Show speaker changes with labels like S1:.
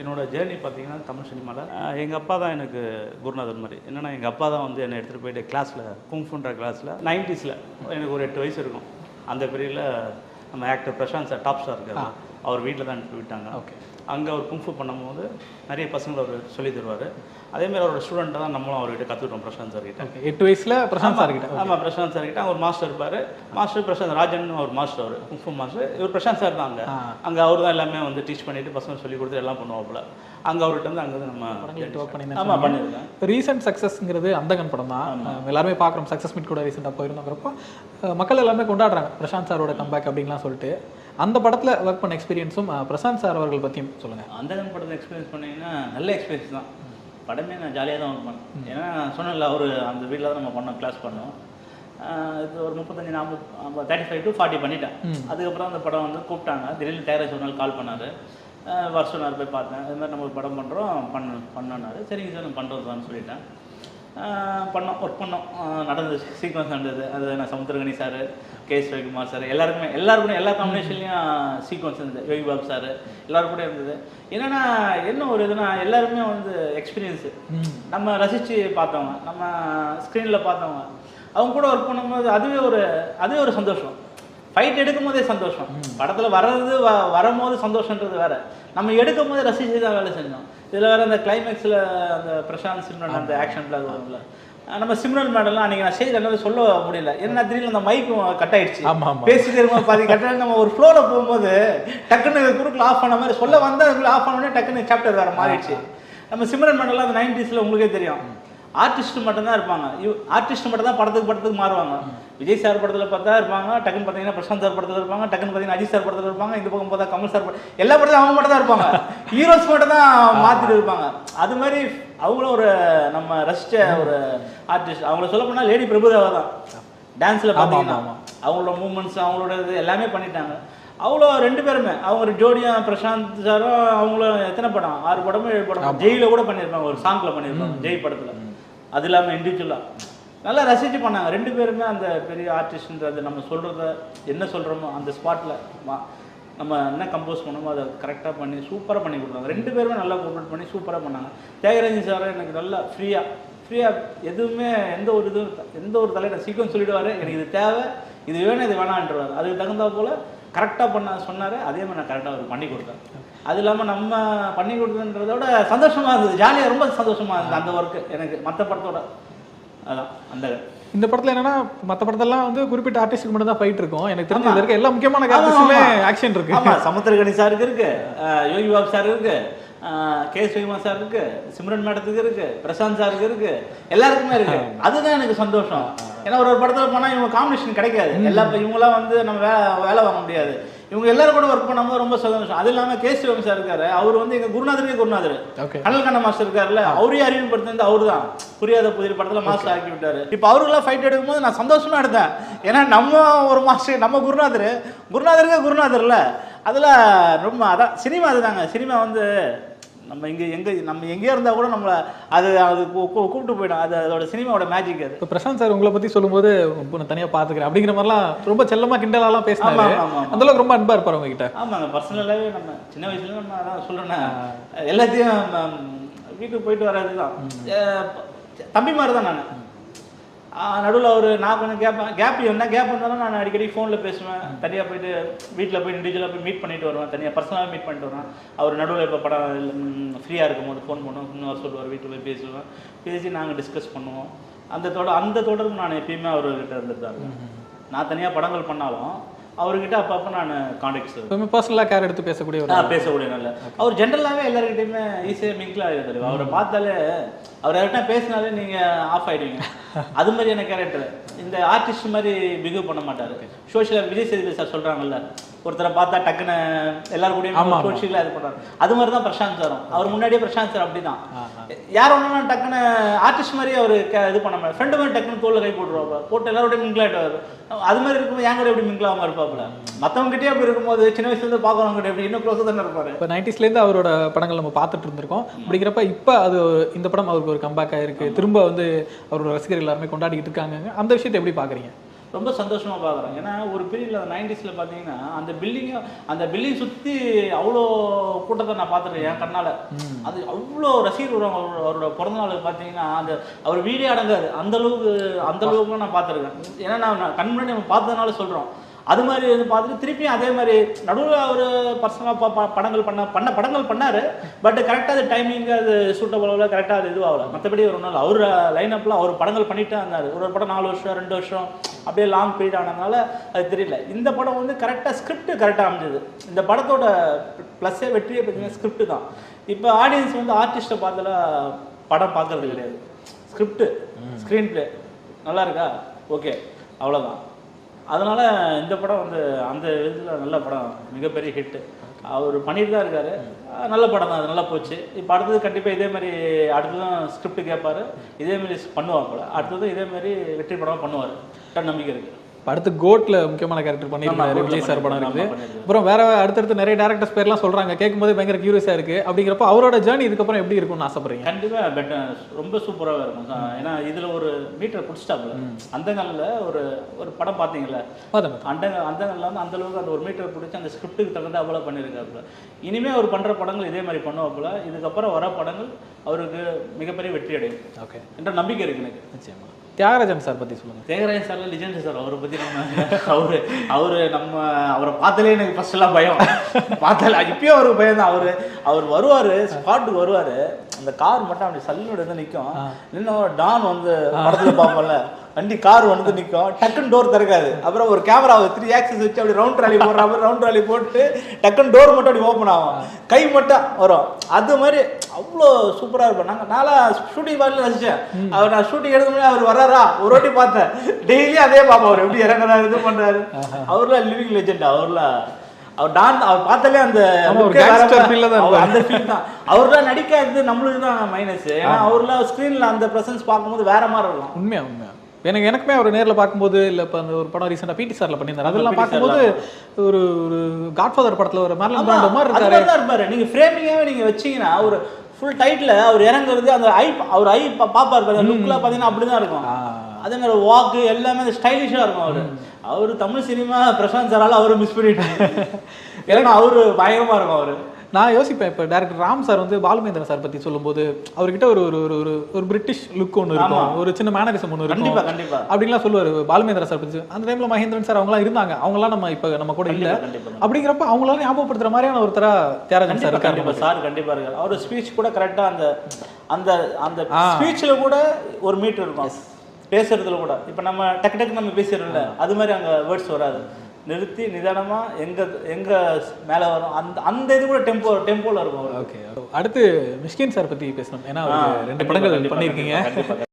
S1: என்னோட ஜேர்னி பார்த்தீங்கன்னா தமிழ் சினிமாவில் எங்கள் அப்பா தான் எனக்கு குருநாதர் மாதிரி. என்னென்னா எங்கள் அப்பா தான் வந்து என்னை எடுத்துகிட்டு போயிட்டு கிளாஸில் குங்ஃபுன்ற கிளாஸில் நைன்டிஸில் எனக்கு ஒரு எட்டு வயசு இருக்கும். அந்த பீரியடில் நம்ம actor Prashanth sir top star இருக்காரு. அவர் வீட்டில் தான் அனுப்பி விட்டாங்க.
S2: ஓகே
S1: அங்கே அவர் குங்ஃபு பண்ணும்போது நிறைய பசங்களை அவர் சொல்லி தருவார். அதேமாதிரி அவரோட ஸ்டூடெண்ட்டாக தான் நம்மளும் அவர்கிட்ட கற்றுக்கிட்டோம் பிரசாந்த் சார் கிட்ட.
S2: ஓகே எட்டு வயசுல பிரசாந்த் சார் கிட்ட.
S1: ஆமாம் பிரசாந்த் சார் கிட்ட. அவர் மாஸ்டர் இருப்பார். மாஸ்டர் பிரசாந்த் ராஜன் அவர் மாஸ்டர் அவர் குங்ஃபு மாஸ்டர் இவர் பிரசாந்த் சார் தான் அங்கே. அங்கே அவர் தான் எல்லாமே வந்து டீச் பண்ணிட்டு பசங்க சொல்லி கொடுத்து எல்லாம் பண்ணுவாப்புல. அங்கே அவர்கிட்ட வந்து அங்கே நம்ம
S2: ஒர்க் பண்ணி
S1: ஆமாம் பண்ணியிருக்கேன்
S2: ரீசெண்ட் சக்ஸஸ்ங்கிறது அந்தகன் படம் தான். எல்லாருமே பார்க்குறோம். சக்ஸஸ் மீட் கூட ரீசெண்டாக போயிருந்தோங்கிறப்போ மக்கள் எல்லாமே கொண்டாடுறாங்க. பிரசாந்த் சாரோட கம்பேக் அப்படின்லாம் சொல்லிட்டு. அந்த படத்தில் ஒர்க் பண்ண எக்ஸ்பீரியன்ஸும் பிரசாந்த் சார் அவர்கள் பற்றியும் சொல்லுங்கள்
S1: அந்த படத்தை எக்ஸ்பீரியன்ஸ் பண்ணீங்கன்னா நல்ல எக்ஸ்பீரியன்ஸ் தான். படமே நான் ஜாலியாக தான் ஒர்க் பண்ணேன். ஏன்னா நான் சொன்னேன்ல அவர் அந்த வீட்டில் தான் நம்ம பண்ணோம் கிளாஸ் பண்ணோம். இது ஒரு முப்பத்தஞ்சு நாற்பது தேர்ட்டி ஃபைவ் டு ஃபார்ட்டி பண்ணிட்டேன். அதுக்கப்புறம் அந்த படம் வந்து கூப்பிட்டாங்க. திடீர்னு டேரஸ் ஒரு நாள் கால் பண்ணார். வருஷம் நான் போய் பார்த்தேன். இது மாதிரி நம்ம ஒரு படம் பண்ணுறோம் பண்ண பண்ணனாரு சரிங்க சார் நான் பண்ணுறோம் சார்னு சொல்லிட்டேன். பண்ணோம் ஒர்க் பண்ணோம். நடந்தது சீக்வன்ஸ் நடந்தது. அது நான் Samuthirakani sir K S Ravikumar sir எல்லாருக்குமே எல்லாருக்குமே எல்லா காம்பினேஷன்லையும் சீக்வன்ஸ் இருந்தது. யோகி பாபு சார் எல்லாரும் கூட இருந்தது. என்னன்னா என்ன ஒரு இதுனா எல்லாருமே வந்து எக்ஸ்பீரியன்ஸு நம்ம ரசித்து பார்த்தவங்க நம்ம ஸ்க்ரீனில் பார்த்தவங்க அவங்க கூட ஒர்க் பண்ணும்போது அதுவே ஒரு அதுவே ஒரு சந்தோஷம். ஃபைட் எடுக்கும் போதே சந்தோஷம். படத்தில் வர்றது வ வரும்போது சந்தோஷன்றது வேற. நம்ம எடுக்கும் போதே ரசிச்சு தான் வேலை செஞ்சோம். இதில் வேற அந்த கிளைமேக்ஸில் அந்த பிரசாந்த் சிம்ரன் அந்த ஆக்ஷன் பிளாக் வரும்ல. நம்ம சிம்ரன் மேடம்லாம் அன்றைக்கி நான் ஸ்டேஜ் என்ன சொல்ல முடியல. ஏன்னா திடீர்னு அந்த மைக்கும் கட் ஆயிடுச்சு
S2: ஆமா, ஆமா.
S1: பேசிட்டே இருக்கும் பாதி கட் நம்ம ஒரு ஃப்ளோவில் போகும்போது டக்குன்னு குறுக்கில் ஆஃப் பண்ண மாதிரி சொல்ல வந்தா அதுக்குள்ள ஆஃப் பண்ண உடனே டக்குன்னு சாப்டர் வேற மாறிடுச்சு. நம்ம சிம்ரன் மேடம்லாம் அந்த நைன்டிஸில் உங்களுக்கே தெரியும். ஆர்டிஸ்ட் மட்டும்தான் இருப்பாங்க. ஆர்டிஸ்ட் மட்டும் தான் படத்துக்கு படத்துக்கு மாறுவாங்க. விஜய் சார் படத்தில் பார்த்தா இருப்பாங்க டக்குன்னு பார்த்தீங்கன்னா பிரசாந்த் சார் படத்தில் இருப்பாங்க டக்குன்னு பார்த்தீங்கன்னா அஜித் சார் படத்தில் இருப்பாங்க இந்த பக்கம் பார்த்தா கமல் சார் படம் எல்லா படத்துலையும் அவங்க மட்டும் தான் இருப்பாங்க. ஹீரோஸ் மட்டும் தான் மாற்றிட்டு இருப்பாங்க. அது மாதிரி அவங்களும் ஒரு நம்ம ரசிச்ச ஒரு ஆர்டிஸ்ட் அவங்கள சொல்ல போனால் லேடி பிரபுதேவா தான். டான்ஸில் பார்த்தீங்கன்னா. அவங்களோட மூமெண்ட்ஸ் அவங்களோட இது எல்லாமே பண்ணிட்டாங்க. அவ்வளோ ரெண்டு பேருமே. அவங்க ஒரு ஜோடியும் பிரசாந்த் சாரும் அவங்களும் எத்தனை படம்? ஆறு படமோ ஏழு படம் ஜெயில கூட பண்ணியிருப்பாங்க. ஒரு சாங்ல பண்ணியிருப்பாங்க. ஜெய் படத்தில். அது இல்லாமல் இண்டிவிஜுவலாக நல்லா ரசித்து பண்ணாங்க. ரெண்டு பேருமே அந்த பெரிய ஆர்டிஸ்ட்ன்றது நம்ம சொல்கிறத என்ன சொல்கிறோமோ அந்த ஸ்பாட்டில் நம்ம என்ன கம்போஸ் பண்ணோமோ அதை கரெக்டாக பண்ணி சூப்பராக பண்ணி கொடுத்தாங்க. ரெண்டு பேருமே நல்லா கோஆப்ரேட் பண்ணி சூப்பராக பண்ணாங்க. தியாகராஜன் சார் எனக்கு நல்லா ஃப்ரீயாக ஃப்ரீயாக எதுவுமே எந்த ஒரு இதுவும் எந்த ஒரு தலையில சீக்கிரம் சொல்லிடுவார். எனக்கு இது தேவை இது வேணும் இது வேணான்றவார் அதுக்கு தகுந்தா போல் கரெக்டாக பண்ண சொன்னார் அதே மாதிரி நான் கரெக்டாக அவர் பண்ணி கொடுத்தேன். அது இல்லாமல் நம்ம பண்ணி கொடுத்ததுன்றத விட சந்தோஷமாக இருந்தது. ஜாலியாக ரொம்ப சந்தோஷமாக இருந்தது அந்த ஒர்க்கு எனக்கு மற்ற படத்தோட அதான் அந்த
S2: இந்த படத்துல என்னன்னா மற்ற படத்தெல்லாம் வந்து குறிப்பிட்ட ஆர்டிஸ்டுக்கு மட்டும் தான் ஃபைட் இருக்கும். எனக்கு தெரிஞ்சு இருக்க எல்லா முக்கியமான கேரக்டர்ஸுமே ஆக்ஷன் இருக்கு.
S1: ஆமா சமுத்திரகனி சாருக்கு இருக்கு யோகி பாபு சார் இருக்கு கே. ஸ்ரீகுமார் சார் இருக்கு சிம்ரன் மேடத்துக்கு இருக்கு பிரசாந்த் சாருக்கு இருக்கு எல்லாருக்குமே இருக்கு. அதுதான் எனக்கு சந்தோஷம். ஏன்னா ஒரு ஒரு படத்துல போனா இவங்க காம்பினேஷன் கிடைக்காது. எல்லா இவங்களாம் வந்து நம்ம வேலை வேலை வாங்க முடியாது. இவங்க எல்லாரும் கூட ஒர்க் பண்ணும்போது ரொம்ப சந்தோஷம். அது இல்லாம கே. ஸ்ரீவம் சார் இருக்காரு. அவர் வந்து எங்க குருநாதருக்கே குருநாதர்.
S2: ஓகே.
S1: கனல் கண்ண மாஸ்டர் இருக்காருல்ல அவரே அறிமுகப்படுத்தினது அவரு தான் புரியாத புதிய படத்துல மாஸ்டர் ஆக்கி விட்டாரு. இப்போ அவருக்கெல்லாம் ஃபைட் எடுக்கும்போது நான் சந்தோஷமா எடுத்தேன் ஏன்னா நம்ம ஒரு மாஸ்டர் நம்ம குருநாதர். குருநாதருக்கே குருநாதர்ல. அதுல ரொம்ப அதான் சினிமா அதுதாங்க. சினிமா வந்து நம்ம இங்க எங்க நம்ம எங்கேயோ இருந்தா கூட நம்மள அது அது கூப்பிட்டு போயிடும். அது அதோட சினிமாவோட மேஜிக் அது.
S2: இப்போ பிரசாந்த் சார் உங்களை பத்தி சொல்லும்போது நான் தனியா பாத்துக்கிறேன் அப்படிங்கிற மாதிரிலாம் ரொம்ப செல்லமா கிண்டலாலாம் பேசினாரு.
S1: ஆமா, ஆமா, ஆமா.
S2: அந்த அளவுக்கு ரொம்ப அன்பா இருப்பாரு உங்ககிட்ட.
S1: ஆமாங்க பர்சனலாகவே நம்ம சின்ன வயசுல நம்ம அதான் சொல்றேன்னா எல்லாத்தையும் வீட்டுக்கு போயிட்டு வர்றது தான் தம்பி மாதிரி தான் நான். நடுவில் ஒரு நான் கொஞ்சம் கேட்பேன் கேப் என்ன கேப் இருந்தாலும் நான் அடிக்கடி ஃபோனில் பேசுவேன். தனியாக போயிட்டு வீட்டில் போய் இண்டிவிஜுவலாக போய் மீட் பண்ணிட்டு வருவேன். தனியாக பர்சனலாக மீட் பண்ணிட்டு வருவேன். அவர் நடுவில் இப்போ படம் ஃப்ரீயாக இருக்கும்போது ஃபோன் பண்ணுவோம் இன்னொரு சொல்லுவார் வீட்டில் போய் பேசுவேன். பேசி நாங்கள் டிஸ்கஸ் பண்ணுவோம். அந்த தொடர் அந்த தொடர்பு நான் எப்பயுமே அவர்கிட்ட இருந்துட்டு தான் நான் தனியாக படங்கள் பண்ணாலும் அவர்கிட்ட அப்பப்போ நான் காண்டாக்ட்ஸ்
S2: எப்பவுமே பர்சனலா கேர் எடுத்து பேசக்கூடிய ஒரு
S1: பேசக்கூடிய நல்ல. அவர் ஜென்ரலாகவே எல்லாருக்கிட்டையுமே ஈஸியாக மிங்கிள் ஆகிடுது அவரை பார்த்தாலே அவர் யார்கிட்ட பேசினாலே நீங்கள் ஆஃப் ஆயிடுவீங்க. அது மாதிரியான கேரக்டர் இந்த ஆர்டிஸ்ட் மாதிரி பிஹேவ் பண்ண மாட்டாரு. சோஷியல் விஜய் சேதுபதி சார் சொல்றாங்கல்ல ஒருத்தரை பார்த்தா டக்குன்னு எல்லாரும் கூடயும். சோஷியலாக இது பண்ணுறாரு அது மாதிரி தான் பிரசாந்த் சாரும் அவர் முன்னாடியே பிரசாந்த் சார் அப்படி தான் யார் ஒன்றுனா டக்குன்னு ஆர்டிஸ்ட் மாதிரி அவர் இது பண்ண மாட்டார். ஃப்ரெண்டு மாதிரி டக்குன்னு தோல்ல கை போட்டுருவாங்க போட்டு எல்லாரோடய ஆகிட்டு அது மாதிரி இருக்கும்போது என் கூட எப்படி மிங்கிள் ஆகாமல் இருப்பாப்புல மற்றவங்ககிட்டயே அப்படி இருக்கும்போது சின்ன வயசுலேருந்து பார்க்குறவங்க எப்படி இன்னும் க்ளோஸாக தானே இருப்பாரு?
S2: இப்போ நைன்டிஸ்லேருந்து அவரோட படங்கள் நம்ம பார்த்துட்டு இருந்திருக்கோம். அப்படிங்கிறப்ப இப்போ அது இந்த படம் அவருக்கு ஒரு கம்பேக் ஆயிருக்கு. திரும்ப வந்து அவரோட ரசிகர்கள் எல்லாருமே கொண்டாடிக்கிட்டு இருக்காங்க அந்த விஷயத்தை எப்படி பார்க்குறீங்க
S1: ரொம்ப சந்தோஷமா பார்க்குறேன் ஏன்னா ஒரு பீரியட்ல நைன்டிஸில் பார்த்தீங்கன்னா அந்த பில்டிங்கை அந்த பில்டிங் சுற்றி அவ்வளோ கூட்டத்தை நான் பார்த்துருக்கேன் என் கண்ணால். அது அவ்வளோ ரசிகர் வருவாங்க. அவரோட அவரோட பிறந்த நாளுக்கு பார்த்தீங்கன்னா அந்த அவர் வீடே அடங்காது. அந்த அளவுக்கு அந்த அளவுக்கு நான் பார்த்துருக்கேன் ஏன்னா நான் நான் கண் முன்னாடி நம்ம பார்த்ததுனால சொல்கிறோம் அது மாதிரி வந்து பார்த்துட்டு திருப்பியும் அதே மாதிரி நடுவில் அவர் பர்சனலாக படங்கள் பண்ண பண்ண படங்கள் பண்ணார். பட் கரெக்டாக அது டைமிங் அது சூட்டபுளாக கரெக்டாக அது இதுவாகல. மற்றபடி ஒரு நாள் அவர் லைனப்பில் அவர் படங்கள் பண்ணிட்டு இருந்தார். ஒரு ஒரு படம் நாலு வருஷம் ரெண்டு வருஷம் அப்படியே லாங் பீரியட் ஆனதுனால அது தெரியல. இந்த படம் வந்து கரெக்டாக ஸ்கிரிப்ட் கரெக்டாக அமைஞ்சது. இந்த படத்தோட ப்ளஸ்ஸே வெற்றியே பார்த்தீங்கன்னா ஸ்கிரிப்ட் தான். இப்போ ஆடியன்ஸ் வந்து ஆர்டிஸ்ட்டை பார்த்தல படம் பார்க்கறது கிடையாது. ஸ்கிரிப்ட் ஸ்க்ரீன் பிளே நல்லா இருக்கா? ஓகே அவ்வளோதான் அதனால இந்த படம் வந்து அந்த இதில் நல்ல படம். மிகப்பெரிய ஹிட்டு அவர் பண்ணிட்டு தான் இருக்காரு. நல்ல படம் தான். அது நல்லா போச்சு. இப்போ அடுத்தது கண்டிப்பாக இதே மாதிரி அடுத்ததும் ஸ்கிரிப்ட் கேட்பாரு இதே மாதிரி பண்ணுவாங்க அடுத்தது இதே மாதிரி வெற்றி படமாக பண்ணுவார். நம்பிக்கை இருக்கு.
S2: இப்ப அடுத்து கோட்ல முக்கியமான கேரக்டர் பண்ணியிருக்காரு.
S1: ஆமா,
S2: விஜய் சார் படம் இருக்குது. அப்புறம் வேற அடுத்தடுத்து நிறைய டேரக்டர்ஸ் பேர்லாம் சொல்றாங்க. கேட்கும்போது பயங்கர கியூரியஸா இருக்கு. அப்படிங்கிறப்ப அவரோட ஜேர்னி இதுக்கப்புறம் எப்படி இருக்கும்னு ஆசைப்படுறீங்க?
S1: கண்டிப்பா பெட்டர் ரொம்ப சூப்பராக இருக்கும். ஏன்னா இதுல ஒரு மீட்டர் பிடிச்சிட்டாப்புல. அந்த நாளில் ஒரு ஒரு படம்
S2: பார்த்தேன்
S1: அந்த அந்த நாளில் வந்து அந்த அளவுக்கு அந்த ஒரு மீட்டர் பிடிச்சி அந்த ஸ்கிரிப்டுக்கு தகுந்த அவ்வளோ பண்ணியிருக்காப்புல. இனிமே அவர் பண்ற படங்கள் இதே மாதிரி பண்ணுவாப்புல. இதுக்கப்புறம் வர படங்கள் அவருக்கு மிகப்பெரிய வெற்றி அடையும்
S2: ஓகே
S1: என்ற நம்பிக்கை இருக்கு எனக்கு.
S2: நிச்சயமா. தியாகராஜன் சார் பத்தி சொல்லுங்க.
S1: தேகராஜ் சார்ல லிஜெண்ட் சார் அவரை பத்தி நம்ம அவரு அவரு நம்ம அவரை பார்த்தாலே எனக்கு ஃபர்ஸ்ட் எல்லாம் பயம். பார்த்தாலே இப்பயும் அவருக்கு பயம் தான். அவரு அவர் வருவாரு ஸ்பாட்டுக்கு வருவாரு. அந்த கார் மட்டும் அப்படி சல்லுன்னு நிற்கும் இன்னும் டான் வந்து படத்துல பார்ப்போம்ல. வண்டி கார் வந்து நிற்கும் டக்குன்னு டோர் திறக்காது. அப்புறம் ஒரு கேமரா த்ரீ ஆக்சஸ் வச்சு அப்படி ரவுண்ட் ராலி போடுற மாதிரி ரவுண்ட் ராலி போட்டு டக்குன்னு டோர் மட்டும் அப்படி ஓப்பன் ஆகும். கை மட்டும் வரும். அது மாதிரி அவ்வளோ சூப்பராக இருக்கும். நாங்கள் நாளா ஷூட்டிங் பார்த்து ரசிச்சேன் அவர் நான் ஷூட்டிங் எடுக்க முடியாது அவர் வர்றாரா? ஒரு வாட்டி பார்த்தேன். டெய்லி அதே பார்ப்போம் அவர் எப்படி இறங்குறாரு இது பண்றாரு. அவர்லாம் லிவிங் லெஜெண்ட் அவர்லாம் அவர் டான் அவர் பார்த்தாலே அந்த. அந்த ஃபீல் தான். அவர்லாம் நடிக்காதது நம்மளுக்கு தான் மைனஸ் ஏன்னா அவர்லாம் ஸ்க்ரீன்ல அந்த பிரசன்ஸ் பார்க்கும்போது வேற மாதிரி இருக்கும்.
S2: உண்மையா உண்மையா. எனக்கு எனக்குமே அவர் நேர்ல பார்க்கும்போது இல்ல இப்ப அந்த ஒரு படம் ரீசெண்டா பிடி சார்ல பண்ணியிருந்தாரு. அதெல்லாம் பார்க்கும்போது ஒரு ஒரு காட்ஃபாதர் படத்துல ஒரு மேர்லன் பிராண்டோ மாதிரி இருக்காரு.
S1: தான் இருப்பாரு. நீங்க ஃப்ரேமிங்காவே நீங்க வச்சீங்கன்னா ஒரு ஃபுல் டைட்ல அவர் இறங்குறது அந்த ஐ அவர் ஐ பாப்பாரு பாருங்க. லுக்ல பாத்தீங்கன்னா அப்படிதான் இருக்கும்.
S2: ஆ.
S1: அதே மாதிரி வாக்கு எல்லாமே ஸ்டைலிஷா இருக்கும் அவரு. அவரு தமிழ் சினிமா பிரசாந்த் சாரால அவரு மிஸ் பண்ணிட்டாரு. ஏன்னா அவரு பயங்கரமா இருக்கும் அவரு.
S2: நான் யோசிப்பேன் இப்போ டேரக்டர் ராம் சார் வந்து பாலுமேந்திரன் சார் பத்தி சொல்லும்போது அவர்கிட்ட ஒரு ஒரு ஒரு ஒரு ஒரு பிரிட்டிஷ் லுக் ஒன்று இருக்கும். ஒரு சின்ன மேனரிசம் ஒன்று இருக்கும்.
S1: கண்டிப்பா கண்டிப்பா.
S2: அப்படின்லாம் சொல்லுவார் பாலுமேந்திரன் சார் பத்தி. அந்த டைம்ல மகேந்திரன் சார் அவங்களாம் இருந்தாங்க. அவங்களாம் நம்ம இப்போ நம்ம கூட இல்ல. அப்படிங்கிறப்ப அவங்களால ஞாபகப்படுத்துற மாதிரியான ஒருத்தரா தியாகராஜன் சார் இருக்காரு
S1: சார் கண்டிப்பா இருக்காரு. அவர் ஸ்பீச் கூட கரெக்டா அந்த அந்த அந்த
S2: ஆ.
S1: ஸ்பீச்ல கூட ஒரு மீட்டர் இருக்கும். பேசுறதுல கூட. இப்ப நம்ம டக்கு டக்கு நம்ம பேசுறோம்ல அது மாதிரி அங்க வேர்ட்ஸ் வராது. நிறுத்தி நிதானமா எங்க எங்க மேல வரும் அந்த அந்த இது கூட டெம்போ டெம்போல இருக்கும்.
S2: ஓகே அடுத்து மிஷ்கின் சார் பத்தி பேசணும் ஏன்னா ரெண்டு படங்கள் பண்ணியிருக்கீங்க.